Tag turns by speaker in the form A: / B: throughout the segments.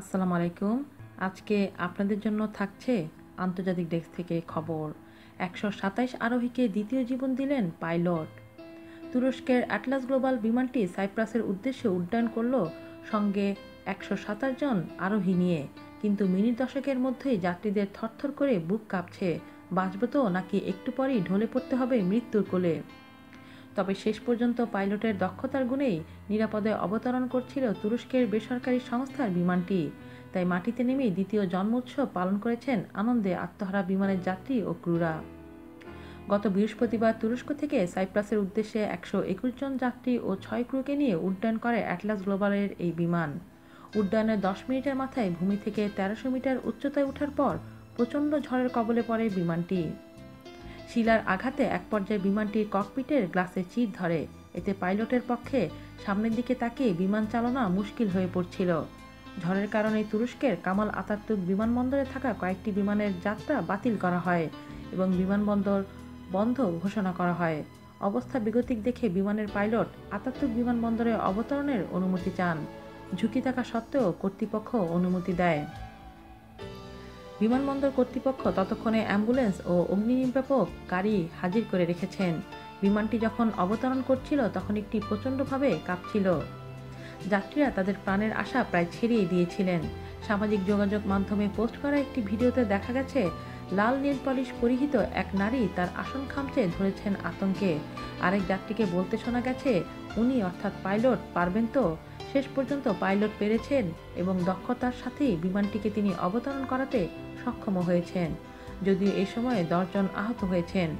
A: আসসালামু আলাইকুম। আজকে আপনাদের জন্য থাকছে আন্তর্জাতিক ডেস্ক থেকে খবর। একশো সাতাইশ আরোহীকে দ্বিতীয় জীবন দিলেন পাইলট। তুরস্কের অ্যাটলাস গ্লোবাল বিমানটি সাইপ্রাসের উদ্দেশ্যে উড্ডয়ন করল সঙ্গে একশো সাতাশ জন আরোহী নিয়ে। কিন্তু মিনিট দশকের মধ্যেই যাত্রীদের থরথর করে বুক কাঁপছে। বাঁচব তো নাকি একটু পরেই ঢলে পড়তে হবে মৃত্যুর কোলে। তবে শেষ পর্যন্ত পাইলটের দক্ষতার গুণেই নিরাপদে অবতরণ করছিল তুরস্কের বেসরকারি সংস্থার বিমানটি। তাই মাটিতে নেমেই দ্বিতীয় জন্মোৎসব পালন করেছেন আনন্দে আত্মহারা বিমানের যাত্রী ও ক্রুরা। গত বৃহস্পতিবার তুরস্ক থেকে সাইপ্রাসের উদ্দেশ্যে একশো একুশ জন যাত্রী ও ছয় ক্রুকে নিয়ে উড্ডয়ন করে অ্যাটলাস গ্লোবালের এই বিমান। উড্ডয়নের দশ মিনিটের মাথায় ভূমি থেকে তেরোশো মিটার উচ্চতায় ওঠার পর প্রচণ্ড ঝড়ের কবলে পড়ে বিমানটি। শিলার আঘাতে এক পর্যায়ে বিমানটির ককপিটের গ্লাসে চির ধরে। এতে পাইলটের পক্ষে সামনের দিকে তাকিয়ে বিমান চালনা মুশকিল হয়ে পড়ছিল। ঝড়ের কারণে তুরস্কের কামাল আতাতুর্ক বিমানবন্দরে থাকা কয়েকটি বিমানের যাত্রা বাতিল করা হয় এবং বিমানবন্দর বন্ধ ঘোষণা করা হয়। অবস্থা বিগতিক দেখে বিমানের পাইলট আতাতুর্ক বিমানবন্দরে অবতরণের অনুমতি চান। ঝুঁকি থাকা সত্ত্বেও কর্তৃপক্ষ অনুমতি দেয়। বিমানবন্দর কর্তৃপক্ষ ততক্ষণে অ্যাম্বুলেন্স ও অগ্নি নির্বাপক গাড়ি হাজির করে রেখেছেন। বিমানটি যখন অবতরণ করছিল, তখন একটি প্রচণ্ডভাবে কাঁপছিল। যাত্রীরা তাদের প্রাণের আশা প্রায় ছেড়িয়ে দিয়েছিলেন। সামাজিক যোগাযোগ মাধ্যমে পোস্ট করা একটি ভিডিওতে দেখা গেছে লাল নীল পলিশ পরিহিত এক নারী তার আসন খামচে ধরেছেন আতঙ্কে। আরেক যাত্রীকে বলতে শোনা গেছে, উনি অর্থাৎ পাইলট, পারবেন তো? শেষ পর্যন্ত পাইলট পেরেছেন এবং দক্ষতার সাথেই বিমানটিকে তিনি অবতরণ করাতে সক্ষম হয়েছেন। যদিও এই সময়ে দশজন আহত হয়েছেন।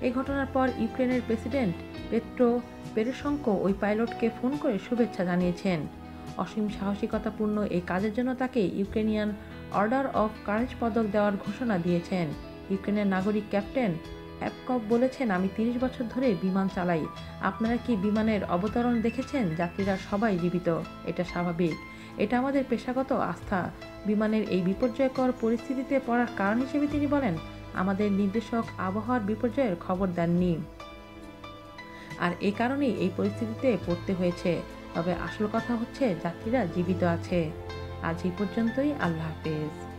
A: এই ঘটনার পর ইউক্রেনের প্রেসিডেন্ট পেট্রো পেরেশঙ্ক ওই পাইলটকে ফোন করে শুভেচ্ছা জানিয়েছেন। অসীম সাহসিকতাপূর্ণ এই কাজের জন্য তাকে ইউক্রেনিয়ান অর্ডার অফ কারেজ পদক দেওয়ার ঘোষণা দিয়েছেন। ইউক্রেনের নাগরিক ক্যাপ্টেন অ্যাপকপ বলেছেন, আমি তিরিশ বছর ধরে বিমান চালাই। আপনারা কি বিমানের অবতরণ দেখেছেন? যাত্রীরা সবাই জীবিত। এটা স্বাভাবিক। এটা আমাদের পেশাগত আস্থা। বিমানের এই বিপর্যয়কর পরিস্থিতিতে পড়ার কারণ হিসেবে তিনি বলেন, আমাদের নির্দেশক আবহাওয়ার বিপর্যয়ের খবর দেননি। আর এ কারণেই এই পরিস্থিতিতে পড়তে হয়েছে। তবে আসল কথা হচ্ছে যাত্রীরা জীবিত আছে। আজ এই পর্যন্তই আল্লাহ হাফেজ।